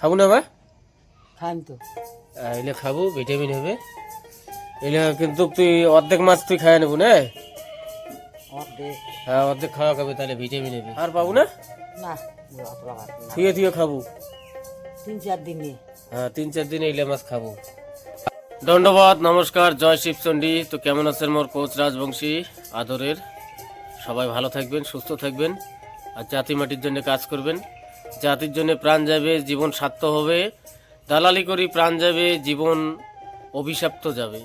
খাব না বা খাইম তো। এলে খাব ভিটামিন হবে। এলে কিন্তু তুই অর্ধেক মাছ তুই খাই নেব না? হ্যাঁ অর্ধেক খাওয়া খাবে তাহলে ভিটামিন হবে। আর পাবো না? থুয়ে থুয়ে খাব। তিন চার দিন হ্যাঁ তিন চার দিন ইলে মাছ খাব। দণ্ডবাদ নমস্কার জয় শিবচণ্ডী তো কেমন আছেন মোর কোচ রাজবংশী? আদরের। সবাই ভালো থাকবেন সুস্থ থাকবেন। আর জাতি মাটির জন্য কাজ করবেন। জাতির জন্য প্রাণ যাবে, জীবন স্বার্থ হবে। দালালি করি প্রাণ যাবে, জীবন অভিশাপ্ত যাবে।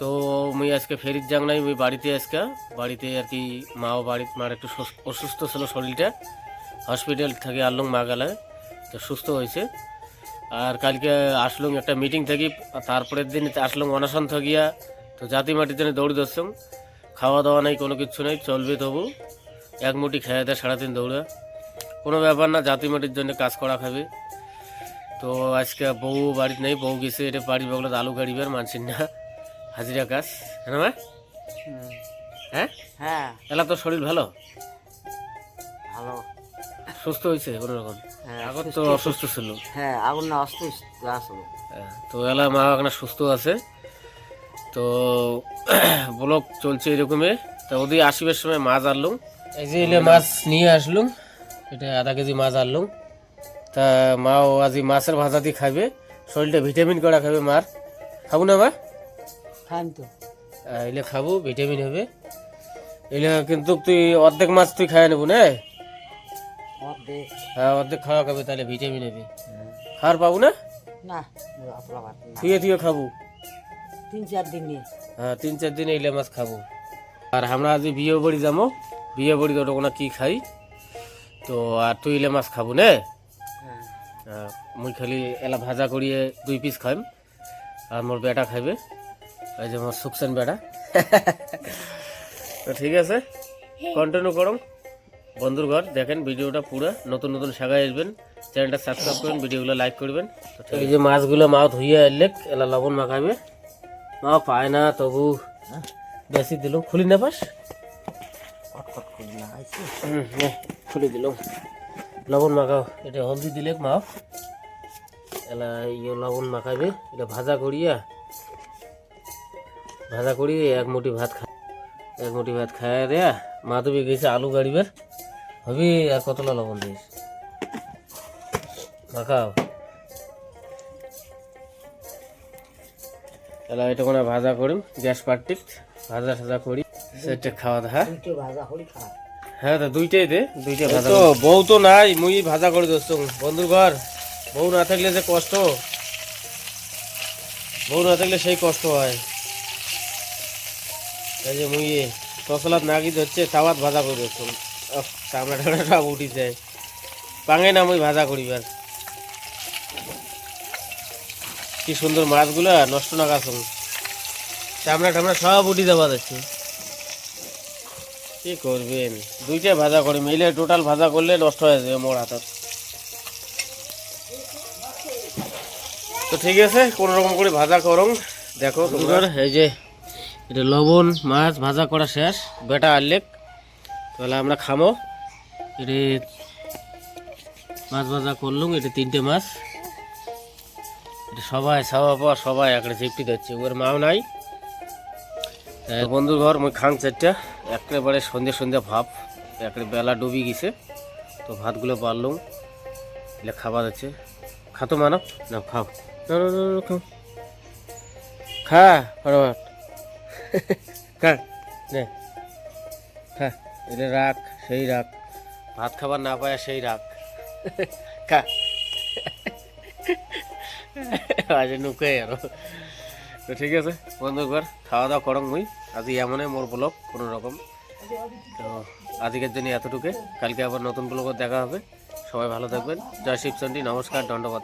তো মুই আজকে ফেরিত যাং নাই, মুই বাড়িতে আজকে। বাড়িতে আর কি মাও বাড়ি মার একটু অসুস্থ ছিল শরীরটা। হসপিটাল থেকে আনলুম মা গেলায় তো সুস্থ হয়েছে। আর কালকে আসলুম একটা মিটিং থাকি তারপরের দিন আসলুম অনশন থাকিয়া তো জাতি মাটির জন্য দৌড় দর্শন খাওয়া দাওয়া নাই, কোনো কিছু নেই, চলবে তবু। এক মুঠি খেয়ে দেয় সারাদিন দৌড়া। কোনো ব্যাপার না জাতি মাটির জন্য কাজ করা খাবে। তো আজকে বউ বাড়িতে নেই বউ গেছে এটা বাড়ি বগলে আলু গাড়িবার মানছেন না। হাজিরা কাজ হ্যাঁ মা? হ্যাঁ? হ্যাঁ। এলা তোর শরীর ভালো? ভালো। সুস্থ হয়েছে কোনো রকম? হ্যাঁ এখন তো অসুস্থ ছিল। হ্যাঁ আগুন না অস্ত আসলো। হ্যাঁ, তো এলা মা এখন সুস্থ আছে। তো ব্লক চলছে এরকমই। তো ওদিকে আসিবার সময় মাছ আনলুম। এই যে এলে মাছ নিয়ে আসলুম। এটা আধা কেজি মাছ আনলুম তা মাও আজি মাছের ভাজা দিয়ে খাবে শরীরটা ভিটামিন করা খাবে মার। খাব না মা? খাইম তো। এলে খাব ভিটামিন হবে। এলে কিন্তু তুই অর্ধেক মাছ তুই খাই নেব না? হ্যাঁ অর্ধেক খাওয়া খাবে তাহলে ভিটামিন হবে। খাওয়ার পাবো না? থুয়ে থুয়ে খাব। তিন চার দিন হ্যাঁ তিন চার দিন ইলে মাছ খাব। আর আমরা আজ বিয়ে বাড়ি যাব বিয়ে বাড়ি ওটা কি খাই? তো আর তুই ইলে মাছ খাব নে? হ্যাঁ। মুই খালি এলা ভাজা করিয়ে দুই পিস খাইম আর মোর বেটা খাইবে এই যে মোর সুকসান বেটা। তো ঠিক আছে কন্টিনিউ করুন বন্ধুর ঘর দেখেন ভিডিওটা পুরো নতুন নতুন সাগায় আসবেন চ্যানেলটা সাবস্ক্রাইব করবেন ভিডিওগুলো লাইক করবেন তো ঠিক- এই যে মাছগুলো মা ধুইয়ে এলে এলা লবণ মাখাবে মা পায় না তবু বেশি দিল। খুলি না পাস কটকট করে না আইছে খুলে দিলাম লবণ মাখাও। এটা হলদি দিলে মাও। এলা ইয়ে লবণ মাখাবে। এটা ভাজা করিয়া, ভাজা করিয়ে এক মুঠি ভাত খা এক মুঠি ভাত খাইয়া দেয়া। মা তুমি গেছে আলু গাড়িবার। হবি, আর কতলা লবণ দিস মাখাও। এলা এটা কোনো ভাজা করিম, গ্যাস পাট্টিক ভাজা সাজা করি। সেটা খাওয়া দাওয়া দুটো ভাজা হলি খাওয়া হ্যাঁ তো দুইটাই দে দুইটা ভাজা তো বউ তো নাই মুই ভাজা করে দোস্ত বন্ধুর ঘর বউ না থাকলে যে কষ্ট। বউ না থাকলে সেই কষ্ট হয়। এই যে মুই তসলাত নাগি ধরছে তাওয়াত ভাজা করে দোস্ত চামড়া টামড়া সব উঠি যায়। পাঙে না মুই ভাজা করিবার কি সুন্দর মাছগুলা নষ্ট না গাছ চামড়া টামড়া সব উঠি যাওয়া যাচ্ছে কি করবেন? দুইটা ভাজা করে, মিলে টোটাল ভাজা করলে নষ্ট হয়ে যাবে মোর হাতত। তো ঠিক আছে, কোন রকম করে ভাজা করং দেখো তোমার। এই যে এটা লবণ, মাছ ভাজা করা শেষ, বেটা আনলেক তাহলে আমরা খামো। এটা মাছ ভাজা করলুম, এটা তিনটে মাছ। এটা সবাই সাবা পাওয়া সবাই একটা চিপটি দিচ্ছে, ওর মাও নাই। তাই বন্ধুর ঘর মুই খাং চারটা একেবারে সন্ধ্যে সন্ধ্যে ভাব একেবারে বেলা ডুবি গেছে। তো ভাতগুলো পারলুম এলে খাবার আছে। খাতো মানব। না খাও। না না না না, খাও। খা ফটাফট। খা নে খা এটা রাখ সেই রাখ। ভাত খাবার না পায় সেই রাখ। খা। আজ নুকে আর। তো ঠিক আছে, বন্ধু একবার খাওয়া দাওয়া করং মুই। আজ এমনই মোর ব্লগ, কোনো রকম। তো আজকের জন্য এতটুকু কালকে আবার নতুন ব্লগও দেখা হবে। সবাই ভালো থাকবেন। জয় শিবচন্ডী, নমস্কার, ধন্যবাদ।